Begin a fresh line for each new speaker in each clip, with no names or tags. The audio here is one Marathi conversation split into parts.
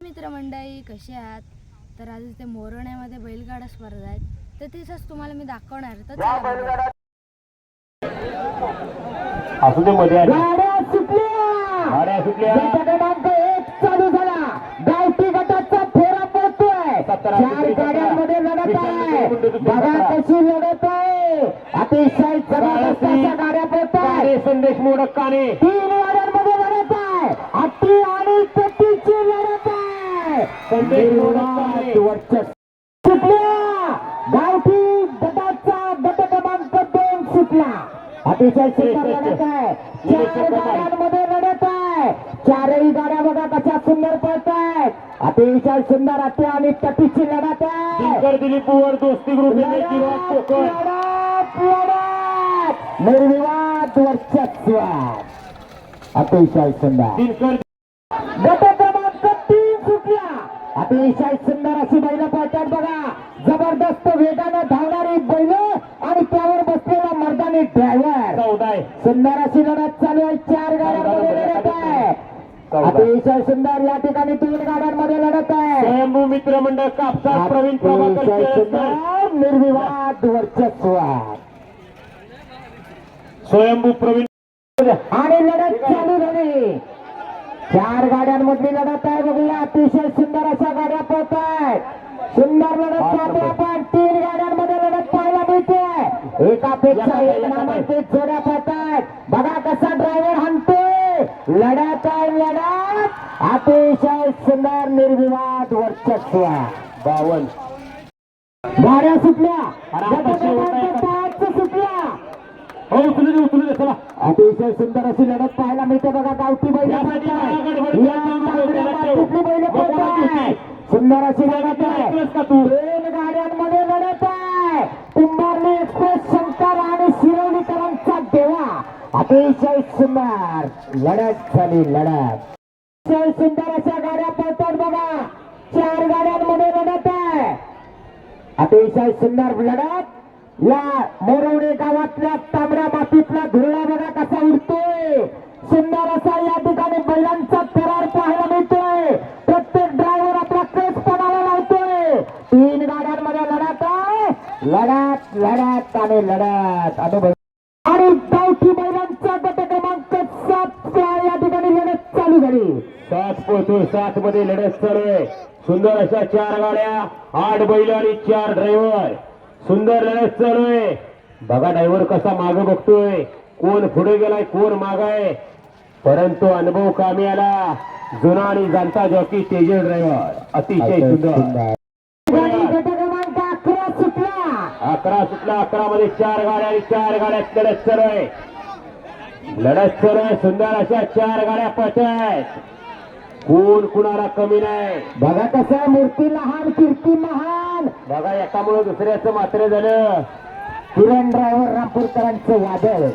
मित्रमंडळी कशी आहात? तर आज इथे मोरण्यामध्ये बैलगाडा स्पर्धा आहेत तर तेच तुम्हाला मी दाखवणार तर
गावठी गटाचा फेरा पडतोय. चार गाड्यांमध्ये. लढत आहे. बघा. कशी लढत आहे. अतिशय जबरदस्त गाड्या
संदेश मोडक काने
तीन गाड्यांमध्ये लढत आहे. हत्ती गावठी गटाचा गट क्रमांक दोन सुटला अतिशय सुंदर लढत आहे चार गाड्यांमध्ये लढत आहे चारही गाड्या बघा कशा सुंदर पळत आहेत अतिशय सुंदर अति आणि तटीची लढत. आहे
दिलीप पुवर दोस्ती ग्रुप.
निर्विवाद वर्चस्व. अतिशय सुंदर
दिनकर
गट क्रमांक तीन सुटला अतिशय सुंदर अशी बैल पळतात बघा. जबरदस्त वेगानं धावणारी बैल आणि त्यावर बसलेला मर्दानी ड्रायव्हर सुंदर अशी लढत चालू आहे. चार गाड्यांमध्ये लढत आहे. अतिशय सुंदर या ठिकाणी तीन गाड्यांमध्ये लढत आहे.
स्वयंभू मित्र मंडळ कापसा प्रवीण प्रभाकर
निर्विवाद वर्चस्व.
स्वयंभू प्रवीण
आणि लढत चालू चार गाड्यांमधली लढत आहे. बघूया अतिशय सुंदर अशा गाड्या पळत आहेत सुंदर लढत पाहतो आपण. तीन गाड्यांमध्ये लढत पाहायला मिळते एकापेक्षा एक नामांकित जोड्या पळत आहेत बघा कसा ड्रायव्हर हाणतोय. लढत आहे लढत. अतिशय सुंदर निर्विवाद वर्चस्व.
बावन.
गाड्या सुटल्या
अरे आता
गट
शेवट आहे
क्रमांक पाच सुटल्या
हो उचलू दे उचलू दे चला.
अतिशय सुंदर अशी लढत पाहायला मिळते बघा गावठी बैल सुंदर अशी लढत आहे? दोन गाड्यांमध्ये लढत आहे. कुंभारली एक्सप्रेस शंकर आणि शिरवलीकरांचा देवा. अतिशय सुंदर. लढत झाली लढत. अतिशय सुंदर अशा गाड्या पळतात बघा. चार गाड्यांमध्ये लढत आहे. अतिशय सुंदर लढत. या मोरवणे गावातल्या तांबड्या मातीतला धुरळा बघा कसा उडतोय. सुंदर असा या ठिकाणी बैलांचा करार पाहायला मिळतोय. प्रत्येक ड्रायव्हर आपला केस पडायला लावतोय. तीन गाड्यांमध्ये लढत आहे. लढत लढत आणि लढत. अनुभव आणि गावठी बैलांचा गट क्रमांक सात या ठिकाणी लढत चालू झाली.
सात पोहतोय सात मध्ये लढत चालू आहे. सुंदर अशा चार गाड्या आठ बैल आणि चार ड्रायव्हर सुंदर लढत चालू आहे. बघा ड्रायव्हर कसा माग बघतोय. कोण पुढे गेलाय कोण माग आहे. परंतु अनुभव कामी आला. जुना आणि जाणता जॉकी तेजस ड्रायव्हर अतिशय सुंदर.
अकरा सुटला.
अकरा सुटला. अकरा मध्ये चार गाड्या आणि चार गाड्यात लढत चालू आहे. लढत चालू आहे. सुंदर अशा चार गाड्या आहेत कोण कुणाला कमी नाही?
बघा कसं मूर्ती लहान कीर्ती महान.
बघा एकामुळे दुसऱ्याचं मात्र झालं.
किरण ड्रायव्हर रामपूरकरांचं वादळ.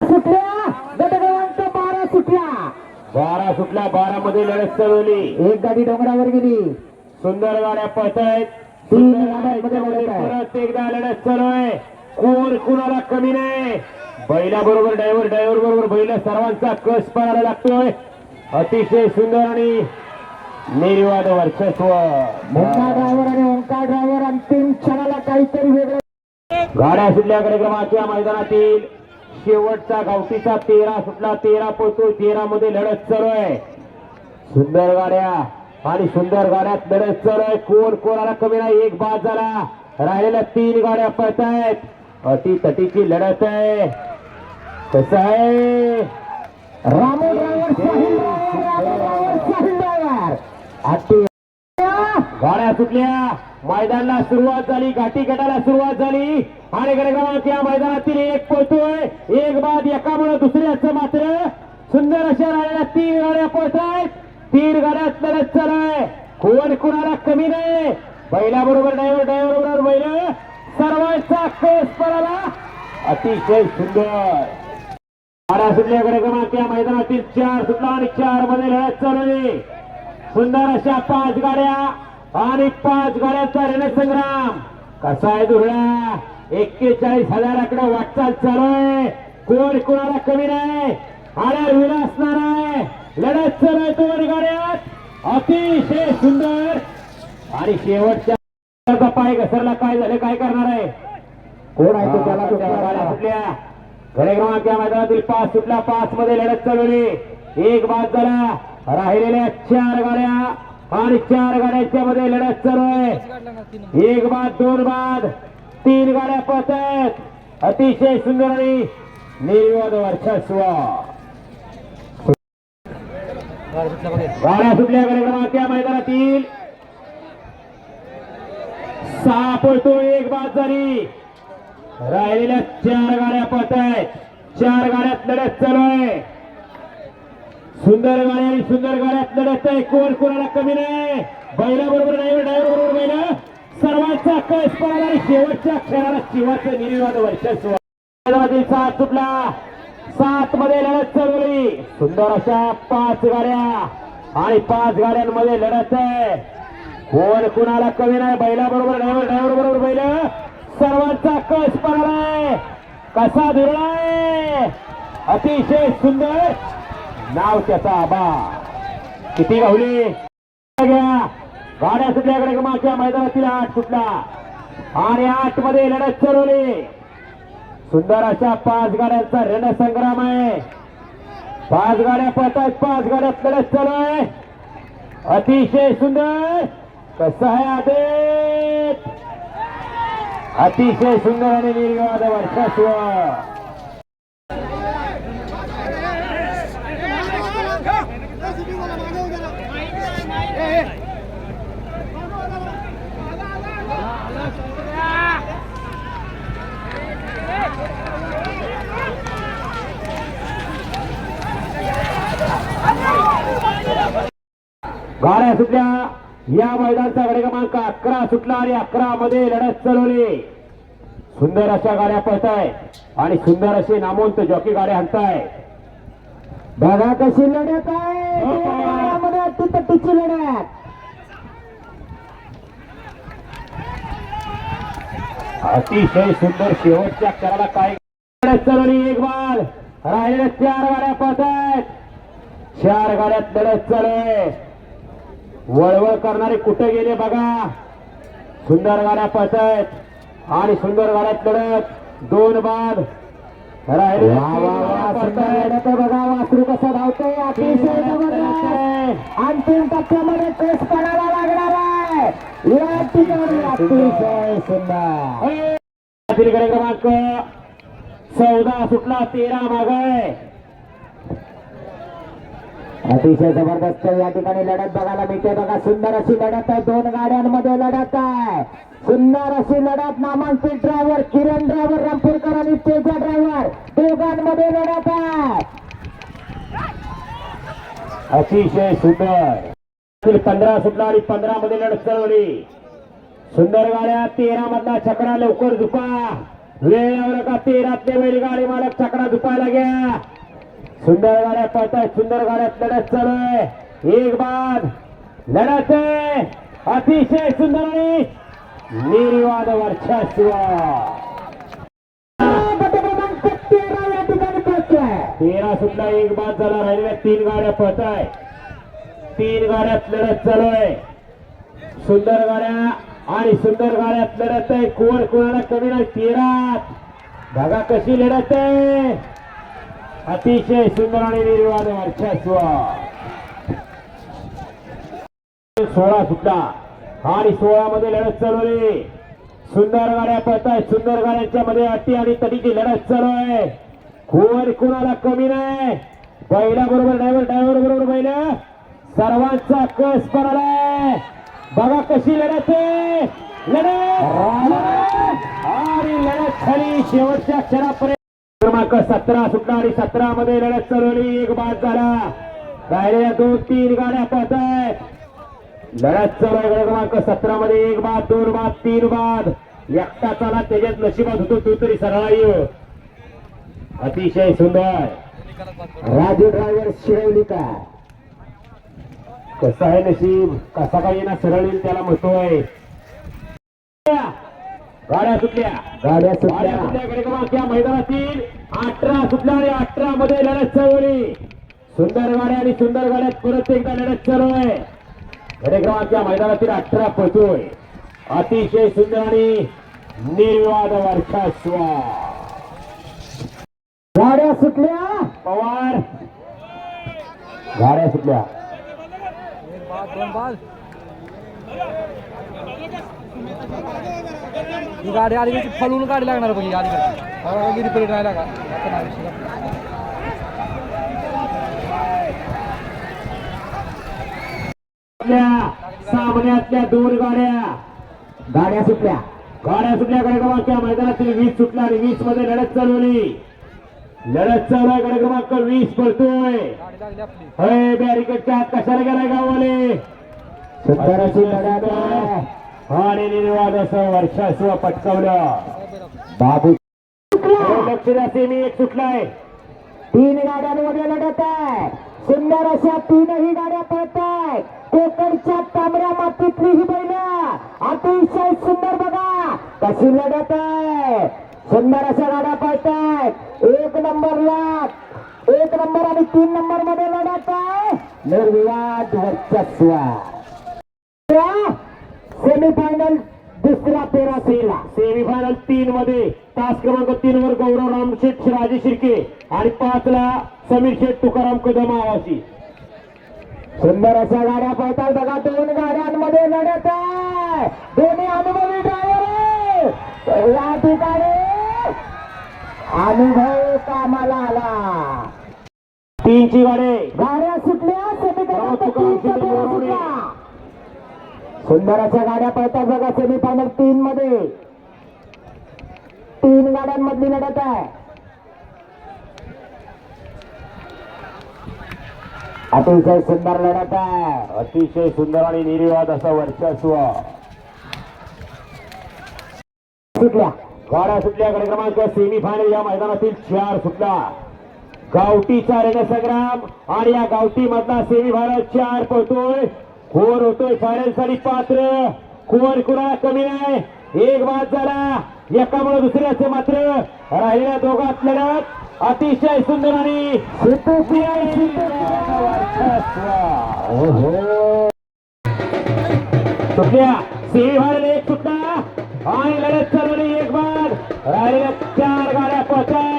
सुटल्या? गट क्रमांक बारा सुटल्या.
बारा सुटल्या बारा मध्ये लढत चालवली.
एक गाडी डोंगरावर गेली.
सुंदर गाड्या पळत आहेत
तीन
सुंदर
गाड्यांमध्ये
गाड्यांमध्ये
लढत आहे.
परत एकदा लढत चालू आहे. कोण कुणाला कमी नाही? बैला बरोबर ड्रायव्हर ड्रायव्हर बरोबर बैल सर्वांचा कस पडायला लागतोय? अतिशय सुंदर आणि निर्वाद वर्चस्व.
मुन्ना ड्रायव्हर आणि ओंकार ड्रायव्हर अंतिम क्षणाला काहीतरी वेगळं.
गाड्या सुटल्या कार्यक्रमाच्या मैदानातील. शेवटचा गावठीचा तेरा सुटला तेरा पळतोय तेरा मध्ये लढत चालू आहे. सुंदर गाड्या आणि सुंदर गाड्यात लढत चालू आहे. कोण कोणाला कमी नाही एक बाद झाला. राहिलेल्या तीन गाड्या पळत आहेत अटी तटीची लढत आहे. कसं आहे?
Ramu driver Sahil driver Sahil driver
गाड्या सुटल्या. मैदानाला सुरुवात झाली घाटी गटाला सुरुवात झाली. आणि कार्यक्रमात या मैदानातील एक पोहोचतोय एक बाद एकामुळे दुसऱ्याचं मात्र. सुंदर अशा राहिल्या तीन गाड्या पोहोचतायत तीन गाड्या लढत चालू आहे कोण कुणाला कमी नाही. बैला बरोबर ड्रायव्हर ड्रायव्हर बरोबर बैल. सर्वांचा केस पडाला अतिशय सुंदर. गाड्या सुटल्या कार्यक्रमात या मैदानातील चार सुटला आणि चारमध्ये लढत चालू आहे सुंदर अशा पाच गाड्या आणि पाच गाड्यांचा रणसंग्राम कसा आहे दुर्ळा एक्केचाळीस हजाराकडे वाटचाल चालू आहे. कोण कोणाला कमी नाही? आड्या विला असणार आहे. लढत चालू आहे दोन गाड्यात. अतिशय सुंदर. आणि शेवटच्या पाय घसरला. काय झालं? काय करणार आहे?
कोण आहे तो? त्याला.
सुटल्या गडे या मैदानातील पाच सुटला पाच मध्ये लढत चालवली एक बाद झाला. राहिलेल्या चार गाड्या आणि चार गाड्यांच्या मध्ये लढत चालू आहे. एक बाद दोन बाद तीन गाड्या पळत आहेत अतिशय सुंदर आणि निर्विवाद वर्चस्व गाड्या सुटल्या गडे या मैदानातील. सहा पळतो एक बाद झाली. राहिलेल्या चार गाड्या पाहत आहेत. चार गाड्यात लढत चालू आहे. सुंदर गाड्या आणि सुंदर गाड्यात लढत आहे. कोण कोणाला कमी नाही? बैला बरोबर ड्रायव्हर ड्रायव्हर बरोबर बैला. सर्वांचा कस पडला आणि शेवटच्या खेळाला शिवाचं निर्विवाद वर्चस्व. सात सुटला सात मध्ये लढत चालवली सुंदर अशा पाच गाड्या आणि पाच गाड्यांमध्ये लढत आहे. कोण कुणाला कमी नाही? बैला बरोबर ड्रायव्हर ड्रायव्हर बरोबर बैल. सर्वांचा कस पडलाय कसा धुरलाय अतिशय सुंदर. नाव त्याचा आबा. किती गावली? घ्या. गाड्या सुटल्याकडे मागच्या मैदानातील आठ सुटला आणि आठमध्ये लढत चरवली सुंदर अशा पाच गाड्यांचा रणसंग्राम आहे. पाच गाड्या पळतात पाच गाड्यात लढत चालू आहे. अतिशय सुंदर. कसं आहे आदेश? अतिशय सुंदर आणि निर्विवाद वर्चस्व. गाड्या सुटल्या. या मैदानचा गडे क्रमांक अकरा सुटला आणि अकरा मध्ये लढत चालवली. सुंदर अशा गाड्या पळताय आणि सुंदर असे नामवंत जॉकी गाड्या हाणताय
बघा कशी लढत आहे. दोन गाड्यामध्ये अटीतटीची लढत.
अतिशय सुंदर शेवटच्या क्षणाला काय लढत चालवली एक बाल राहिलेल्या चार गाड्या पळतायत. चार गाड्यात लढत चालू आहे. वळवळ करणारे कुठे गेले बघा? सुंदर गाड्या पळतायत आणि सुंदर गाड्यात लढत. दोन बाद.
बघा वासरू कसं अतिशय जबरदस्त. अंतिम टप्प्यामध्ये केस पडायला लागणार आहे. या ठिकाणी अतिशय सुंदर.
आतील गडे क्रमांक चौदा सुटला तेरा माग आहे.
अतिशय जबरदस्त या ठिकाणी लढत बघायला मिळते. बघा सुंदर अशी लढत आहे. दोन गाड्यांमध्ये लढत आहे. सुंदर अशी लढत. नामांकित ड्रायव्हर किरण ड्रायव्हर रामपूरकर आणि तेजा ड्रायव्हर दोघांमध्ये लढत आहे.
अतिशय सुंदर. पंधरा सुटला आणि पंधरा मध्ये लढत चालवली सुंदर गाड्या तेरा मधला छकडा लवकर झुपा. वेळ लावला का? तेरातले बैलगाडी मालक छकडा झुपायला घ्या सुंदर गाड्या पळतायत सुंदर गाड्यात लढत चालू आहे. एक बाद लढत आहे. अतिशय सुंदर आणि निर्वाद
वर्षा तेरा
सुद्धा एक बाद झाला. राहिलेल्या तीन गाड्या पळताय. तीन गाड्यात लढत चालू आहे. सुंदर गाड्या आणि सुंदर गाड्यात लढत आहे. कोण कोणाला कमी नाही? तेरात. बघा कशी लढत आहे. अतिशय सुंदर आणि निर्वाद वर्चस्व. सोळा सुद्धा. आणि सोळा मध्ये लढत चालवली सुंदर गाड्या पळतायत. सुंदर गाड्यांच्या मध्ये अटी आणि तटीची लढत चालू आहे. कोण कोणाला कमी नाही? बैला बरोबर ड्रायव्हर ड्रायव्हर बरोबर बैल. सर्वांचा कस पडलाय बघा कशी लढत आहे. लढत! आणि लढत झाली शेवटच्या क्षणापर्यंत. क्रमांक सतरा सुटला आणि सतरा मध्ये लढत चालवली एक बाद झाला. राहिलेल्या दोन तीन गाड्या पाहत आहेत लढत चालू क्रमांक सतरा मध्ये एक बाद दोन बाद तीन बाद. एकटा चाला त्याच्यात नशिबात होतो तू तरी सरळा. येऊ अतिशय सुंदर.
राजू ड्रायव्हर शिरवलीकर
कसं आहे नशीब? कसा काही ना सरळ येईल त्याला म्हणतोय. गाड्या सुटल्या.
गाड्या सुटल्या.
सुटल्या. गड क्रमांक या मैदानातील अठरा सुटल्या आणि अठरा मध्ये लढत चालवली सुंदर गाड्या आणि सुंदर गाड्यात परत एकदा लढत चालू आहे या मैदानातील अठरा पळतोय अतिशय सुंदर आणि निर्विवाद वर्षास्व
गाड्या सुटल्या.
पवार. गाड्या सुटल्या.
ही गाडी आली की फलवून गाडी लागणार बघ ही नाही लागा. नाही विषय
सामन्यातल्या दोन गाड्या.
गाड्या सुटल्या.
गाड्या सुटल्या कडे क्रमांक या मैदानातील वीस सुटला आणि वीसमध्ये लढत चालवली. लढत चालू आहे कडे क्रमांक वीस
आपली.
अरे बॅरिकेडच्या आत कशाला गेलाय गाववाले. आणि निर्वाद असं वर्षास्व पटकावलं.
बाबू
अरे सेमी एक सुटलाय.
तीन गाड्यांमध्ये लढत आहे. सुंदर अशा तीनही गाड्या पळतायत कोकणच्या तांबड्या मातीतली ही बैल. अतिशय सुंदर बघा. कशी लढत आहे. सुंदर अशा गाड्या पळतायत एक नंबरला एक नंबर आणि तीन नंबरमध्ये लढत आहे. निर्विवाद वर्चस्व. सेमीफायनल दुसरा पेरा सेला
सेमीफायनल तीन मध्ये तास क्रमांक तीन वर गौरव रामशेठ राजे शिर्के आणि पाच ला समीर शेठ तुकाराम कदम आवासी
सुंदर अशा गाड्या पळतात बघा दोन गाड्यांमध्ये लढत आहे. दोन्ही अनुभवी ड्रायव्हर या ठिकाणी अनुभव कामाला आला.
तीनची गाडी
सुंदर अशा गाड्या पळतात बघा सेमीफायनल तीन मध्ये तीन गाड्यांमधली लढत आहे. अतिशय सुंदर लढत आहे.
अतिशय सुंदर आणि निर्विवाद असा वर्चस्व.
सुटल्या.
गाड्या सुटल्या क्रमांक सेमीफायनल या मैदानातील चार सुटला गावठीचा रणसंग्राम आणि या गावठी मधला सेमीफायनल चार पळतोय. कोण होतोय फायनलसाठी पात्र. कोण कुणा कमी नाही. एक बाद झाला. एकामुळे दुसऱ्याचे मात्र. राहिलेल्या दोघात लढत. अतिशय सुंदर आणि सुटल्या एक सुटला. आणि लढत चालवली एक बाद. राहिलेल्या चार गाड्या पोहोचायत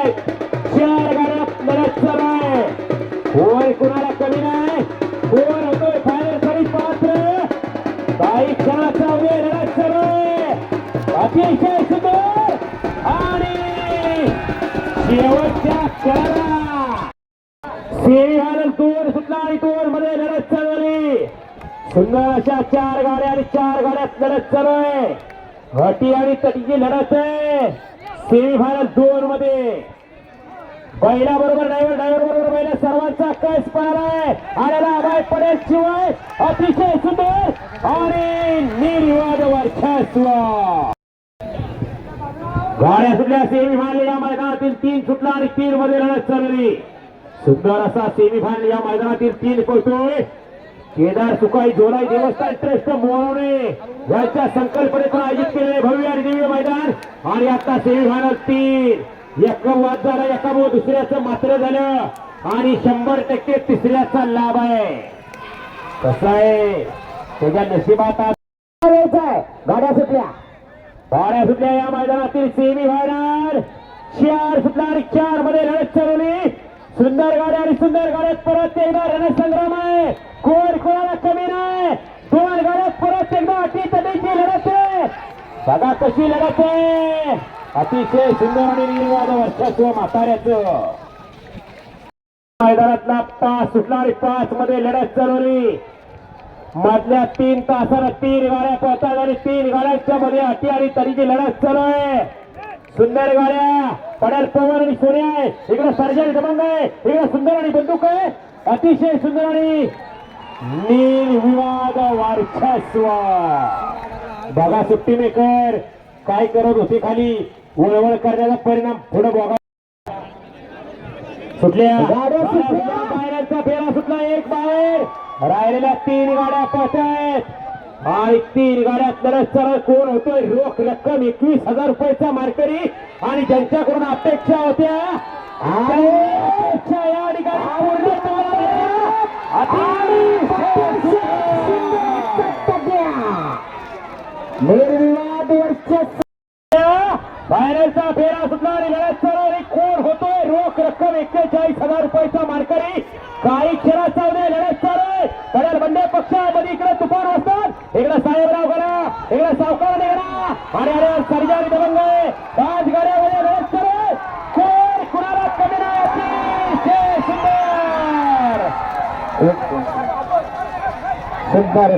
अशा चार गाड्या आणि चार गाड्यात लढत चालू आहे. हटी आणि तटीची लढत आहे. सेमीफायनल दोन मध्ये. बैला बरोबर ड्रायव्हर ड्रायव्हर बरोबर बैला सर्वांचा कस पाहणार आहे. आणि अभय पडेल शिवाय अतिशय सुंदर आणि निर्वाद वर्चस्व गाड्या सुटल्या सेमीफायनल या मैदानातील तीन सुटला आणि तीन मध्ये लढत चालली. सुंदर असा सेमीफायनल या मैदानातील तीन पळतोय केदार सुकाई जोलाई देवस्थान ट्रस्ट मोहने यांच्या संकल्पनेतून आयोजित केलेले भव्य आणि दिव्य मैदान. आणि आता सेमीफायनल तीन. एक वाद झाला एकामुळे दुसऱ्याचं मात्र झालं. आणि शंभर टक्के तिसऱ्याचा लाभ आहे. कसं आहे? त्याच्या नशिबात
गाड्या सुटल्या.
गाड्या सुटल्या या मैदानातील सेमी फायनल चार सुटणार चारमध्ये लढत चालवली सुंदर गाड्या आणि सुंदर गाड्यात परत एकदा रणसंग्राम आहे. कोण कोणाला कमी नाही? दोन गाड्यात परत एकदा अटी तटीची लढत आहे? बघा कशी लढत आहे. अतिशय सुंदर आणि निर्वाद वर्षस्व म्हाताऱ्याचं. मैदानातला पाच सुटला पाच मध्ये लढत चालवली. मधल्या तीन तासाला तीन गाड्या पळतात आणि तीन गाड्यांच्या मध्ये अटी आणि तरीची लढत चालू आहे. सुंदर गाड्या पडेल पवन आणि सोन्या आहे इकडे सर्जन दबंग आहे इकडे सुंदर आणि बंदूक आहे. अतिशय सुंदर आणि निर्विवाद वर्चस्व बघा सुट्टी मेकर काय करत होते खाली? वळवळ करण्याचा परिणाम पुढे बघा. सुटल्या. बाहेरचा फेरा सुटला एक बाहेर. राहिलेल्या तीन गाड्या पोहोचत आणि तीन गाड्यात लढत सरळ कोण होतोय? रोख रक्कम एकवीस हजार रुपयाचा मार्करी. आणि ज्यांच्याकडून अपेक्षा होत्या अपेक्षा या ठिकाणी पूर्ण झाल्या. अतिशय सुंदर
निर्विवाद वर्चस्व
फेरा सुटला आणि लढत कोण होतोय. रोख रक्कम एक्केचाळीस हजार रुपयाचा मानकरी. काही क्षणात चालू लढत चालू आहे. कडल बंडे पक्षामध्ये इकडे तुफान असतात इकडे साहेबराव गडा इकडे सावकार निघडा आणि अरे सर्जारी दबंग पाच गाड्यामध्ये लढत चालू कोण कुणाला कमी नाही अतिशय सुंदर